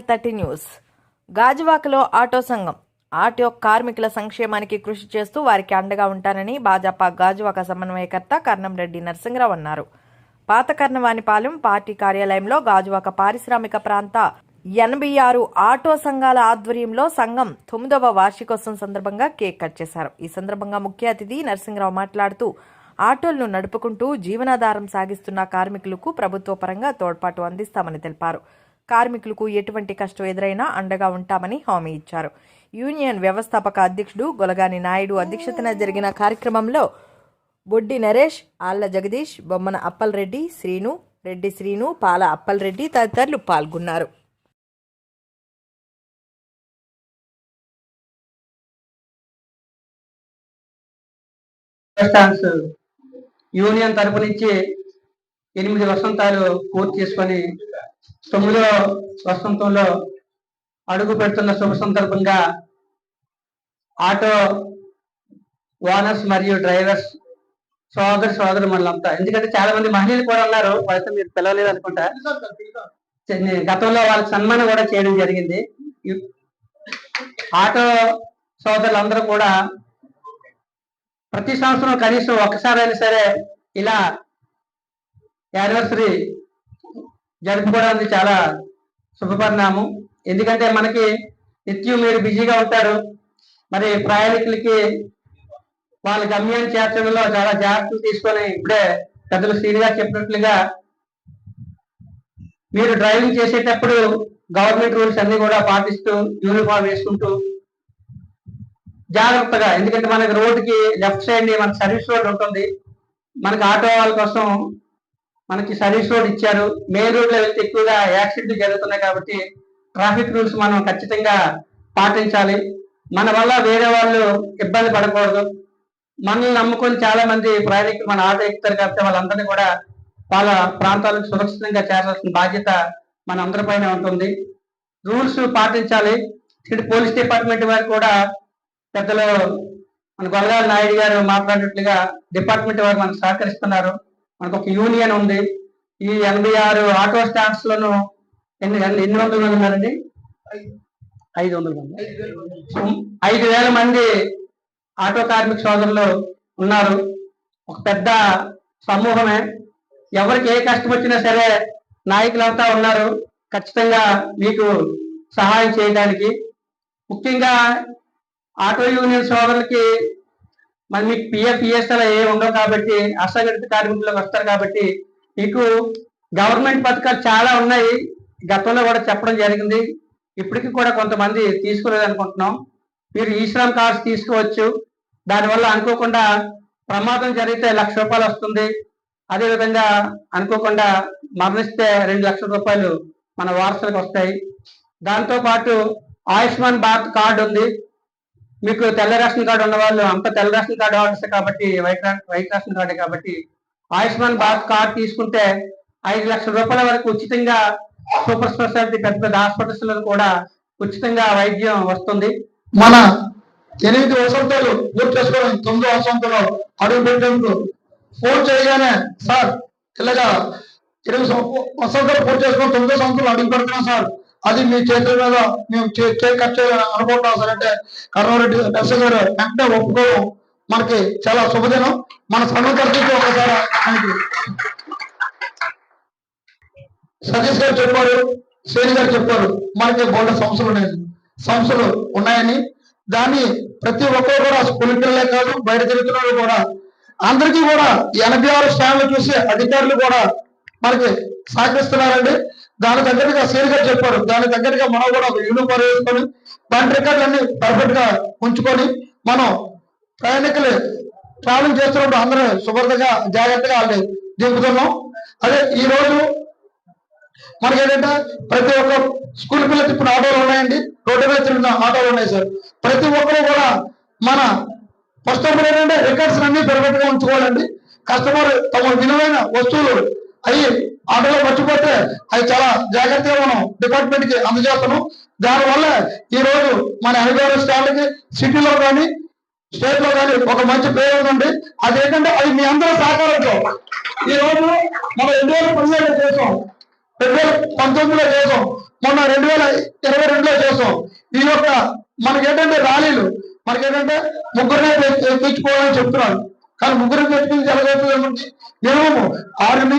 NL thirty news. గాజువాకలో auto సంఘం. Auto కార్మికుల సంక్షేమానికి కృషి చేస్తూ వారికి అండగా ఉంటానని భాజపా గాజువాక సమన్వయకర్త కర్ణంరెడ్డి నరసింహరావు అన్నారు. పాత కర్ణవాణిపాలెం పార్టీ కార్యాలయంలో గాజువాక పారిశ్రామిక ప్రాంత ఎనభై ఆరు ఆటో సంఘాల ఆధ్వర్యంలో సంఘం తొమ్మిదవ వార్షికోత్సవం సందర్భంగా కేక్ కట్ చేశారు. ఈ సందర్భంగా ముఖ్య అతిథి నరసింహరావు మాట్లాడుతూ ఆటోలను నడుపుకుంటూ జీవనాధారం సాగిస్తున్న కార్మికులకు ప్రభుత్వ పరంగా తోడ్పాటు అందిస్తామని తెలిపారు. కార్మికులకు ఎటువంటి కష్టం ఎదురైనా అండగా ఉంటామని హామీ ఇచ్చారు. యూనియన్ వ్యవస్థాపక అధ్యక్షుడు గొలగాని నాయుడు అధ్యక్షతన జరిగిన కార్యక్రమంలో బొడ్డి నరేష్ ఆళ్ళ జగదీష్ బొమ్మన అప్పల్ రెడ్డి శ్రీను రెడ్డి శ్రీను పాల అప్పల్ రెడ్డి తదితరులు పాల్గొన్నారు. యూనియన్ తరపు నుంచి ఎనిమిది వసంతాలు పూర్తి చేసుకొని తొమ్మిదో వసంతంలో అడుగు పెడుతున్న శుభ సందర్భంగా ఆటో ఓనర్స్ మరియు డ్రైవర్స్ సోదరు సోదరు మనలంతా ఎందుకంటే చాలా మంది మహిళలు కూడా ఉన్నారు. వాళ్ళతో మీరు పిలవలేదు అనుకుంటా. గతంలో వాళ్ళకి సన్మానం కూడా చేయడం జరిగింది. ఆటో సోదరులందరూ కూడా ప్రతి సంవత్సరం కనీసం ఒక్కసారైనా సరే ఇలా యానివర్సరీ జరుపుకోవడానికి చాలా శుభపరిణామం. ఎందుకంటే మనకి నిత్యం మీరు బిజీగా ఉంటారు. మరి ప్రయాణికులకి వాళ్ళ గమ్యాన్ని చేర్చడంలో చాలా జాగ్రత్తలు తీసుకొని ఇప్పుడే పెద్దలు శ్రీని చెప్పినట్లుగా మీరు డ్రైవింగ్ చేసేటప్పుడు గవర్నమెంట్ రూల్స్ అన్ని కూడా పాటిస్తూ యూనిఫామ్ వేసుకుంటూ జాగ్రత్తగా ఎందుకంటే మనకి రోడ్డుకి లెఫ్ట్ సైడ్ మన సర్వీస్ రోడ్ ఉంటుంది. మనకి ఆటో వాళ్ళ కోసం మనకి సర్వీస్ రోడ్ ఇచ్చారు. మెయిన్ రోడ్లో వెళ్తే ఎక్కువగా యాక్సిడెంట్ జరుగుతున్నాయి కాబట్టి ట్రాఫిక్ రూల్స్ మనం ఖచ్చితంగా పాటించాలి. మన వల్ల వేరే వాళ్ళు ఇబ్బంది పడకూడదు. మనల్ని నమ్ముకొని చాలా మంది ప్రయాణికులు మన ఆటో ఎక్కుతారు కాబట్టి వాళ్ళందరినీ కూడా వాళ్ళ ప్రాంతాలకు సురక్షితంగా చేరాల్సిన బాధ్యత మన అందరిపైన ఉంటుంది. రూల్స్ పాటించాలి. ఇటు పోలీస్ డిపార్ట్మెంట్ వారు కూడా పెద్దలు మన గొల్లగాల నాయుడు గారు మాట్లాడినట్లుగా డిపార్ట్మెంట్ వారు మనకు సహకరిస్తున్నారు. మనకు ఒక యూనియన్ ఉంది. ఈ ఎనభై ఆరు ఆటో స్టాండ్స్లను ఎన్ని ఎన్ని ఎన్ని వందల మంది ఉన్నారండి? ఐదు వందల మంది. ఐదు వేల మంది ఆటో కార్మిక సోదరులు ఉన్నారు. ఒక పెద్ద సమూహమే. ఎవరికి ఏ కష్టం వచ్చినా సరే నాయకులంతా ఉన్నారు. ఖచ్చితంగా మీకు సహాయం చేయడానికి. ముఖ్యంగా ఆటో యూనియన్ సోదరులకి మరి మీకు పిఎఫ్ పిఎస్ఎల్ ఏ ఉండవు కాబట్టి అసంఘటిత కార్మికులకు వస్తారు కాబట్టి మీకు గవర్నమెంట్ పథకాలు చాలా ఉన్నాయి. గతంలో కూడా చెప్పడం జరిగింది. ఇప్పటికీ కూడా కొంతమంది తీసుకోలేదు అనుకుంటున్నాం. మీరు ఈ శ్రమ్ కార్డ్స్ తీసుకోవచ్చు. దానివల్ల అనుకోకుండా ప్రమాదం జరిగితే లక్ష రూపాయలు వస్తుంది. అదే విధంగా అనుకోకుండా మరణిస్తే రెండు లక్షల రూపాయలు మన వారసులకు వస్తాయి. దాంతో పాటు ఆయుష్మాన్ భారత్ కార్డు ఉంది. మీకు తెల్ల రేషన్ కార్డు ఉన్న వాళ్ళు అంత తెల్ల రేషన్ కార్డు వాడచ్చు కాబట్టి వైట్ వైట్ రేషన్ కార్డు కాబట్టి ఆయుష్మాన్ భారత్ కార్డు తీసుకుంటే ఐదు లక్షల రూపాయల వరకు ఉచితంగా సూపర్ స్పెషాలిటీ పెద్ద పెద్ద హాస్పిటల్స్లో కూడా ఉచితంగా వైద్యం వస్తుంది. మన ఎనిమిది వసంతాలు పూర్తి చేసుకోవడం తొమ్మిదో వసంతంలో అడుగు పెట్టేందుకు ఫోన్ చేయగానే సార్ ఇలాగా ఇరవై వసంతాలు పూర్తి చేసుకుని తొమ్మిదో సంవత్సరాలు అడుగు పెడుతున్నాం సార్. అది మీ చేతుల మీద మేము చే- కేక్ అనుకుంటున్నాం సార్. అంటే కర్ణారెడ్డి నర్సింగ్ గారు వెంటనే ఒప్పుకోవడం మనకి చాలా శుభదినం. మన సంఘం ఒకసారి సతీష్ గారు చెప్పారు శ్రేణి గారు చెప్పారు. మనకి బోల్డ్ సంస్థలు ఉన్నాయి. సంస్థలు ఉన్నాయని. దాన్ని ప్రతి ఒక్కరు కూడా స్కూల్ పిల్లలే కాదు బయట తిరుగుతున్న వాళ్ళు కూడా. అందరికీ కూడా ఎనభై ఆరు స్థానాలు చూసి అధికారులు కూడా మనకి సహకరిస్తున్నారండి. దాని దగ్గరగా శ్రేణి చెప్పారు. దాని దగ్గరగా మనం కూడా ఒక యూనిఫామ్ వేసుకొని బండి రికార్డులన్నీ పర్ఫెక్ట్గా ఉంచుకొని మనం ప్రయాణికులు ట్రావెలింగ్ చేస్తున్నప్పుడు అందరూ శుభ్రతగా జాగ్రత్తగా వాళ్ళని దింపుతున్నాం. అదే ఈ రోజు మనకి ఏంటంటే ప్రతి ఒక్క స్కూల్ పిల్లలకి ఇప్పుడు ఆటోలు ఉన్నాయండి. రోడ్డు మీద తిరుగుతున్న ఆటోలు ఉన్నాయి సార్. ప్రతి ఒక్కరు కూడా మన కస్టమర్ ఏంటంటే రికార్డ్స్ అన్ని పర్ఫెక్ట్గా ఉంచుకోవాలండి. కస్టమర్ తమ విలువైన వస్తువులు అవి ఆటోలో మర్చిపోతే అవి చాలా జాగ్రత్తగా మనం డిపార్ట్మెంట్కి అందజేస్తాము. దానివల్ల ఈ రోజు మన ఎనభై స్టాండ్కి సిటీలో కానీ స్టేట్లో కానీ ఒక మంచి పేరు ఉందండి. అదేంటంటే అది మీ అందరూ సహకారంతో. ఈ రోజు మనం రెండు వేల పదిహేడు చేసాం. రెండు వేల పంతొమ్మిదిలో చేసాం. మొన్న రెండు వేల ఇరవై రెండులో చేసాం. ఈ యొక్క మనకేంటంటే ర్యాలీలు మనకేంటంటే ముగ్గురినే తెచ్చుకోవాలని చెప్తున్నాను కానీ ముగ్గురు తెచ్చుకుని జరగవుతుంది మినిమం ఆరు నుంచి